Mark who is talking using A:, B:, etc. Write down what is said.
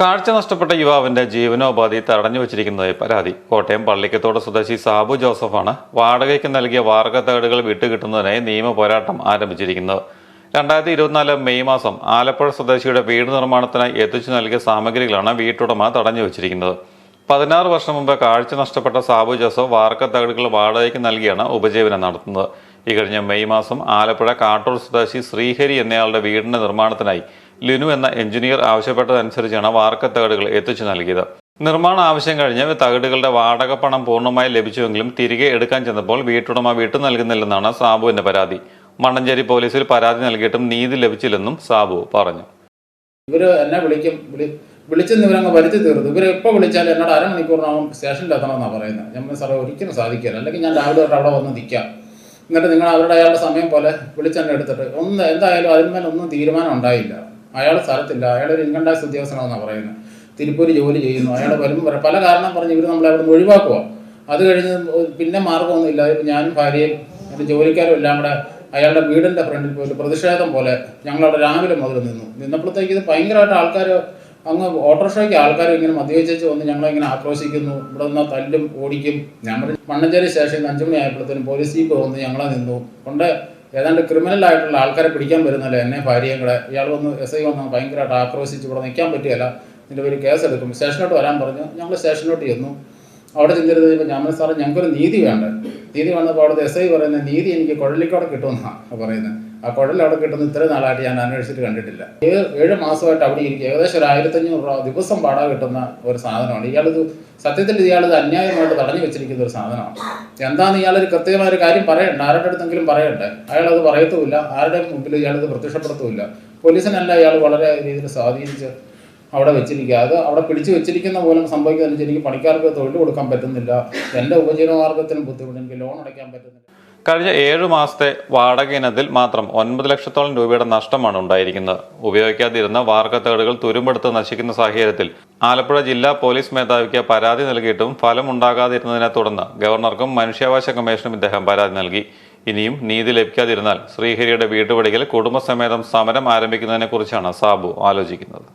A: കാഴ്ച നഷ്ടപ്പെട്ട യുവാവിന്റെ ജീവനോപാധി തടഞ്ഞു വെച്ചിരിക്കുന്നതായി പരാതി. കോട്ടയം പള്ളിക്കത്തോട് സ്വദേശി സാബു ജോസഫാണ് വാടകയ്ക്ക് നൽകിയ വാർഗത്തകടുകൾ വിട്ടുകിട്ടുന്നതിനായി നിയമ പോരാട്ടം ആരംഭിച്ചിരിക്കുന്നത്. രണ്ടായിരത്തി ഇരുപത്തിനാല് മെയ് മാസം ആലപ്പുഴ സ്വദേശിയുടെ വീട് നിർമ്മാണത്തിനായി എത്തിച്ചു നൽകിയ സാമഗ്രികളാണ് വീട്ടുടമ തടഞ്ഞു വെച്ചിരിക്കുന്നത്. പതിനാറ് വർഷം മുമ്പ് കാഴ്ച നഷ്ടപ്പെട്ട സാബു ജോസഫ് വാർക്കത്തകടുകൾ വാടകയ്ക്ക് നൽകിയാണ് ഉപജീവനം നടത്തുന്നത്. ഈ കഴിഞ്ഞ മെയ് മാസം ആലപ്പുഴ കാട്ടൂർ സ്വദേശി ശ്രീഹരി എന്നയാളുടെ വീടിന്റെ നിർമ്മാണത്തിനായി ലിനു എന്ന എഞ്ചിനീയർ ആവശ്യപ്പെട്ടതനുസരിച്ചാണ് വാർക്കത്തകടുകൾ എത്തിച്ചു നൽകിയത്. നിർമ്മാണ ആവശ്യം കഴിഞ്ഞ് തകടുകളുടെ വാടക പണം പൂർണമായി ലഭിച്ചുവെങ്കിലും തിരികെ എടുക്കാൻ ചെന്നപ്പോൾ വീട്ടുടമ വിട്ടു നൽകുന്നില്ലെന്നാണ് സാബുവിന്റെ പരാതി. മണ്ണഞ്ചേരി പോലീസിൽ പരാതി നൽകിയിട്ടും നീതി ലഭിച്ചില്ലെന്നും സാബു പറഞ്ഞു.
B: ഇവർ എന്നെ വിളിക്കും. വിളി വിളിച്ചെന്ന് ഇവരങ്ങ് വരുത്തി തീർന്നു ഇവർ എപ്പോൾ വിളിച്ചാലും എന്നോട് അരമണിക്കൂറിനാവും സ്റ്റേഷനിൽ എത്തണമെന്നാണ് പറയുന്നത് ഞാൻ സാറേ ഒരിക്കലും സാധിക്കില്ല. അല്ലെങ്കിൽ ഞാൻ രാവിലെ തൊട്ട് അവിടെ വന്ന് നിൽക്കാം എന്നിട്ട് നിങ്ങൾ അവരുടെ അയാളുടെ സമയം പോലെ വിളിച്ചെന്നെ എടുത്തിട്ട് ഒന്ന് എന്തായാലും അതിന്മേൽ ഒന്നും തീരുമാനം ഉണ്ടായില്ല. അയാൾ സ്ഥലത്തില്ല. അയാൾ ഒരു ഇൻകം ടാക്സ് ഉദ്യോഗസ്ഥനാണെന്നാണ് പറയുന്നത്. തിരുപ്പൂർ ജോലി ചെയ്യുന്നു. അയാൾ വരും പല കാരണം പറഞ്ഞ് ഇവർ നമ്മളെ അവിടെ നിന്ന് ഒഴിവാക്കുക. അത് കഴിഞ്ഞ് പിന്നെ മാർഗമൊന്നുമില്ല ഞാനും ഭാര്യയും എന്റെ ജോലിക്കാരും എല്ലാം കൂടെ അയാളുടെ വീടിന്റെ ഫ്രണ്ടിൽ പോയിട്ട് പ്രതിഷേധം പോലെ ഞങ്ങളവിടെ രാവിലെ മുതൽ നിന്നു. നിന്നപ്പോഴത്തേക്ക് ഇത് ഭയങ്കരമായിട്ട് ആൾക്കാർ അങ്ങ് ഓട്ടോറിക്ഷയ്ക്ക് ആൾക്കാർ ഇങ്ങനെ മദ്യവെച്ചു വന്ന് ഞങ്ങളിങ്ങനെ ആക്രോശിക്കുന്നു. ഇവിടെ നിന്ന് തല്ലും ഓടിക്കും. പറഞ്ഞു മണ്ണഞ്ചേരി സ്റ്റേഷനിൽ നിന്ന് മണി ആയപ്പോഴത്തേനും പോലീസ് ജീപ്പ് വന്ന് ഞങ്ങളെ നിന്നു. കൊണ്ട് ഏതാണ്ട് ക്രിമിനൽ ആയിട്ടുള്ള ആൾക്കാരെ പിടിക്കാൻ വരുന്നല്ലേ എന്നെ ഭാര്യയും കൂടെ ഇയാൾ വന്ന് എസ് ഐ വന്ന് ഭയങ്കരമായിട്ട് ആക്രോശിച്ച് ഇവിടെ നിൽക്കാൻ പറ്റുകയില്ല. ഇതിന്റെ പേര് കേസ് എടുക്കും. സ്റ്റേഷനിലോട്ട് വരാൻ പറഞ്ഞു. ഞങ്ങൾ സ്റ്റേഷനിലോട്ട് ചെന്നു. അവിടെ ചെന്നിരുന്ന് കഴിഞ്ഞപ്പോൾ ഞാൻ സാറ് ഞങ്ങൾക്കൊരു നീതി വേണ്ട. നീതി വന്നപ്പോൾ അവിടുത്തെ എസ് ഐ പറയുന്നത് നീതി എനിക്ക് കുഴലിക്കോടെ കിട്ടുമെന്നാണ് പറയുന്നത്. ആ കുഴൽ അവിടെ കിട്ടുന്ന ഇത്ര നാളായിട്ട് ഞാൻ അന്വേഷിച്ചിട്ട് കണ്ടിട്ടില്ല. ഏഴ് ഏഴ് മാസമായിട്ട് അവിടെ ഇരിക്കും ഏകദേശം ഒരു ആയിരത്തഞ്ഞൂറ് രൂപ ദിവസം പാടാ കിട്ടുന്ന ഒരു സാധനമാണ്. ഇയാളിത് സത്യത്തിൽ ഇയാളിത് അന്യായമായിട്ട് തടഞ്ഞു വെച്ചിരിക്കുന്ന ഒരു സാധനമാണ്. എന്താന്ന് ഇയാളൊരു കൃത്യമായ ഒരു കാര്യം പറയണ്ട. ആരുടെ അടുത്തെങ്കിലും പറയണ്ടേ. അയാളത് പറയത്തുമില്ല. ആരുടെ മുമ്പിൽ ഇയാളത് പ്രത്യക്ഷപ്പെടുത്തുമില്ല. പോലീസിനല്ല ഇയാൾ വളരെ രീതിയിൽ സ്വാധീനിച്ച് അവിടെ വെച്ചിരിക്കുക. അത് അവിടെ പിടിച്ചു വെച്ചിരിക്കുന്ന പോലും സംഭവിക്കുന്നതെന്ന് വെച്ചാൽ എനിക്ക് പണിക്കാർക്ക് തൊഴിൽ കൊടുക്കാൻ പറ്റുന്നില്ല. എന്റെ ഉപജീവനമാർഗത്തിനും ബുദ്ധിമുട്ട്. എനിക്ക് ലോൺ അടയ്ക്കാൻ പറ്റുന്നില്ല.
A: കഴിഞ്ഞ ഏഴു മാസത്തെ വാടക ഇനത്തിൽ മാത്രം ഒൻപത് ലക്ഷത്തോളം രൂപയുടെ നഷ്ടമാണ് ഉണ്ടായിരിക്കുന്നത്. ഉപയോഗിക്കാതിരുന്ന വാർക്കത്തേടുകൾ തുരുമ്പെടുത്ത് നശിക്കുന്ന സാഹചര്യത്തിൽ ആലപ്പുഴ ജില്ലാ പോലീസ് മേധാവിക്ക് പരാതി നൽകിയിട്ടും ഫലം ഉണ്ടാകാതിരുന്നതിനെ തുടർന്ന് ഗവർണർക്കും മനുഷ്യാവകാശ കമ്മീഷനും ഇദ്ദേഹം പരാതി നൽകി. ഇനിയും നീതി ലഭിക്കാതിരുന്നാൽ ശ്രീഹരിയുടെ വീട്ടുപടികൾ കുടുംബസമേതം സമരം ആരംഭിക്കുന്നതിനെക്കുറിച്ചാണ് സാബു ആലോചിക്കുന്നത്.